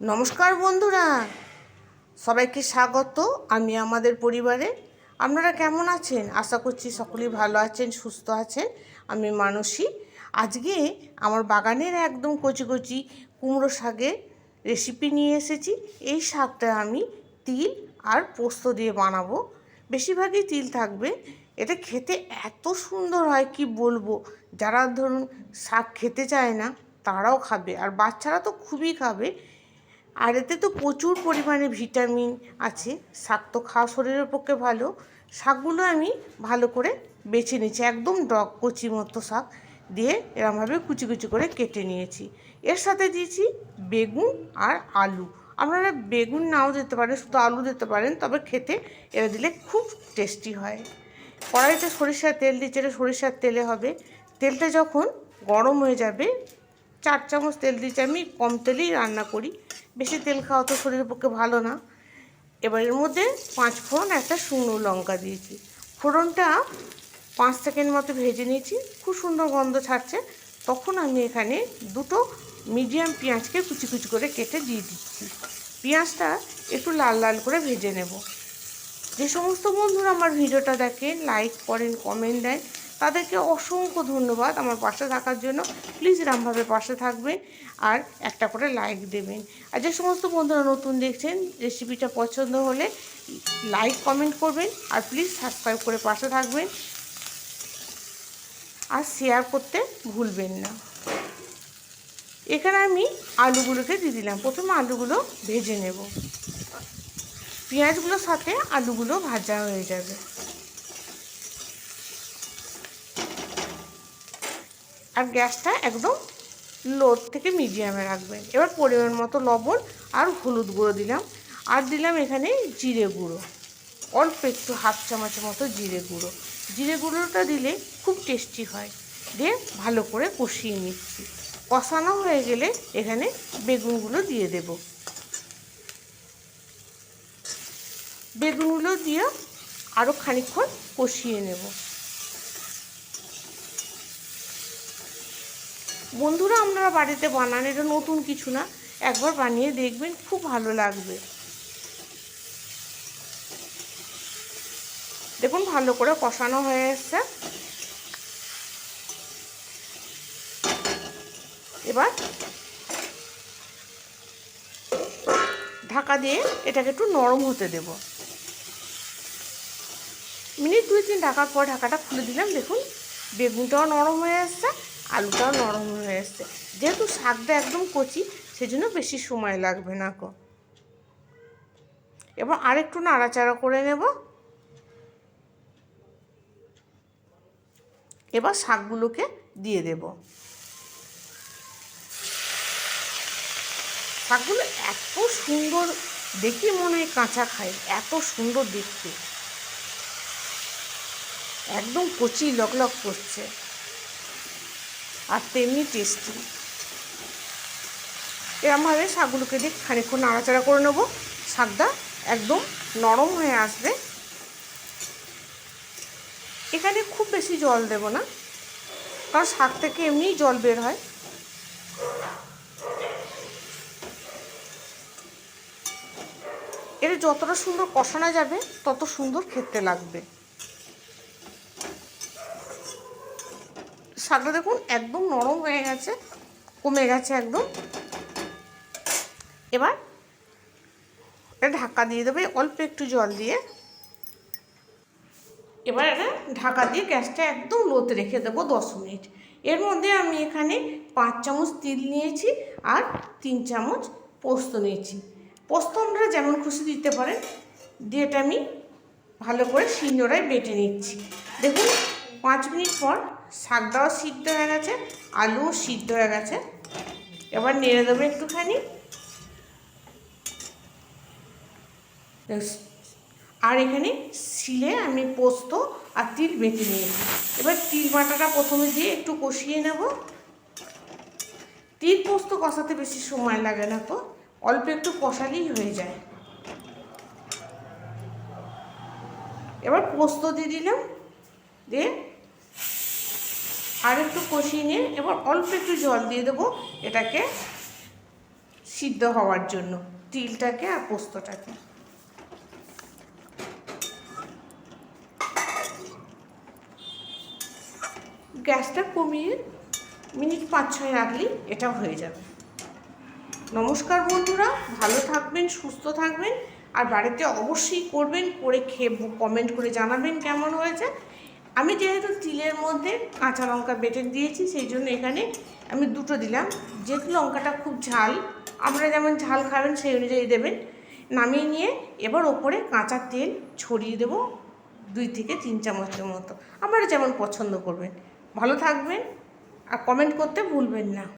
নমস্কার বন্ধুরা। সবাইকে স্বাগত আমি আমাদের পরিবারে। আপনারা কেমন আছেন? আশা করছি সকলেই ভালো আছেন, সুস্থ আছেন। আমি মানসী। আজকে আমার বাগানের একদম কচি কচি কুমড়ো শাকের রেসিপি নিয়ে এসেছি। এই শাকটা আমি তিল আর পোস্ত দিয়ে বানাবো। বেশিরভাগই তিল থাকবে। এটা খেতে এত সুন্দর হয়, কি বলব? যারা ধরুন শাক খেতে চায় না, তারাও খাবে। আর বাচ্চারা তো খুবই খাবে। আর এতে তো প্রচুর পরিমাণে ভিটামিন আছে। শাক তো খাওয়া শরীরের পক্ষে ভালো। শাকগুলো আমি ভালো করে বেছে নিয়েছি, একদম ডগ কচি মতো শাক দিয়ে এরমভাবে কুচি কুচি করে কেটে নিয়েছি। এর সাথে দিয়েছি বেগুন আর আলু। আপনারা বেগুন নাও দিতে পারেন, শুধু আলু দিতে পারেন, তবে খেতে এরা দিলে খুব টেস্টি হয়। কড়াইতে সরিষার তেল দিচ্ছে এটা সরিষার তেলে হবে। তেলটা যখন গরম হয়ে যাবে, চার চামচ তেল দিচ্ছি আমি, কম তেলেই রান্না করি। বেশি তেল খাওয়া তো শরীরের পক্ষে ভালো না। এবার এর মধ্যে পাঁচ ফোড়ন, একটা শুকনো লঙ্কা দিয়েছি। ফোড়নটা পাঁচ সেকেন্ড মতো ভেজে নিয়েছি। খুব সুন্দর গন্ধ ছাড়ছে। তখন আমি এখানে দুটো মিডিয়াম পেঁয়াজকে কুচি কুচি করে কেটে দিয়ে দিচ্ছি। পেঁয়াজটা একটু লাল লাল করে ভেজে নেব। যে সমস্ত বন্ধুরা আমার ভিডিওটা দেখেন লাইক করেন কমেন্ট দেন তাদেরকে অসংখ্য ধন্যবাদ আমার পাশে থাকার জন্য। প্লিজ এরমভাবে পাশে থাকবেন আর একটা করে লাইক দেবেন। আর যে সমস্ত বন্ধুরা নতুন দেখছেন রেসিপিটা পছন্দ হলে লাইক কমেন্ট করবেন আর প্লিজ সাবস্ক্রাইব করে পাশে থাকবেন। আর শেয়ার করতে ভুলবেন না। এখানে আমি আলুগুলোকে দিয়ে দিলাম। প্রথমে আলুগুলো ভেজে নেব। পেঁয়াজগুলোর সাথে আলুগুলো ভাজা হয়ে যাবে। আর গ্যাসটা একদম লো থেকে মিডিয়ামে রাখবেন। এবার পরিমাণ মতো লবণ আর হলুদ গুঁড়ো দিলাম। আর দিলাম এখানে জিরে গুঁড়ো। অল্প একটু হাফ চামচের মতো জিরে গুঁড়ো। জিরে গুঁড়োটা দিলে খুব টেস্টি হয়। দিয়ে ভালো করে কষিয়ে নিচ্ছি। কষানো হয়ে গেলে এখানে বেগুনগুলো দিয়ে দেব। বেগুনগুলো দিয়ে আরও খানিকক্ষণ কষিয়ে নেব। বন্ধুরা, আপনারা বাড়িতে বানান, এটা নতুন কিছু না। একবার বানিয়ে দেখবেন, খুব ভালো লাগবে। দেখুন, ভালো করে কষানো হয়ে এসছে। এবার ঢাকা দিয়ে এটাকে একটু নরম হতে দেব। মিনিট দুই তিন ঢাকার পর ঢাকাটা খুলে দিলাম। দেখুন, বেগুনটাও নরম হয়ে আসছে আলুটাও নরম হয়ে এসছে। যেহেতু শাকটা একদম কচি, সেজন্য বেশি সময় লাগবে না কো এবার আরেকটু নাড়াচাড়া করে নেব। এবার শাকগুলোকে দিয়ে দেব। শাকগুলো এত সুন্দর, দেখি মনে হয় কাঁচা খায়, এত সুন্দর দেখতে। একদম কচি, লকলক করছে। আর তেমনি টেস্টি এরমভাবে শাকগুলোকে দিয়ে খানিক্ষণ নাড়াচাড়া করে নেব। শাকটা একদম নরম হয়ে আসবে। এখানে খুব বেশি জল দেব না, কারণ শাক থেকে এমনিই জল বের হয়। এটা যতটা সুন্দর কষানো যাবে, তত সুন্দর খেতে লাগবে। শাকটা দেখুন একদম নরম হয়ে গেছে, কমে গেছে একদম। এবার এটা ঢাকা দিয়ে দেবে অল্প একটু জল দিয়ে। এবার এটা ঢাকা দিয়ে গ্যাসটা একদম লোতে রেখে দেবো দশ মিনিট। এর মধ্যে আমি এখানে পাঁচ চামচ তিল নিয়েছি আর তিন চামচ পোস্ত নিয়েছি। পোস্ত আপনারা যেমন খুশি দিতে পারেন, দিয়ে এটা আমি ভালো করে শিলনোড়ায় বেটে নিচ্ছি। দেখুন, পাঁচ মিনিট পর শাকটাও সিদ্ধ হয়ে গেছে আলুও সিদ্ধ হয়ে গেছে। এবার নেড়ে দেবো একটুখানি। আর এখানে শিলে আমি পোস্ত আর তিল বেটে নিয়েছি। এবার তিল বাটাটা প্রথমে দিয়ে একটু কষিয়ে নেব। তিল পোস্ত কষাতে বেশি সময় লাগে না তো, অল্প একটু কষালেই হয়ে যায়। এবার পোস্ত দিয়ে দিলাম, দিয়ে আর একটু কষিয়ে নিয়ে এবার অল্প একটু জল দিয়ে দেবো এটাকে সিদ্ধ হওয়ার জন্য, তিলটাকে আর পোস্তটাকে। গ্যাসটা কমিয়ে মিনিট পাঁচ ছয় রাখলেই এটা হয়ে যাবে। নমস্কার বন্ধুরা, ভালো থাকবেন, সুস্থ থাকবেন, আর বাড়িতে অবশ্যই করবেন, করে খেয়ে কমেন্ট করে জানাবেন কেমন হয়েছে। আমি যেহেতু তিলের মধ্যে কাঁচা লঙ্কা বেটে দিয়েছি, সেই জন্য এখানে আমি দুটো দিলাম। যেহেতু লঙ্কাটা খুব ঝাল, আপনারা যেমন ঝাল খাবেন সেই অনুযায়ী দেবেন। নামিয়ে নিয়ে এবার ওপরে কাঁচা তেল ছড়িয়ে দেব দুই থেকে তিন চামচের মতো। আপনারা যেমন পছন্দ করবেন। ভালো থাকবেন আর কমেন্ট করতে ভুলবেন না।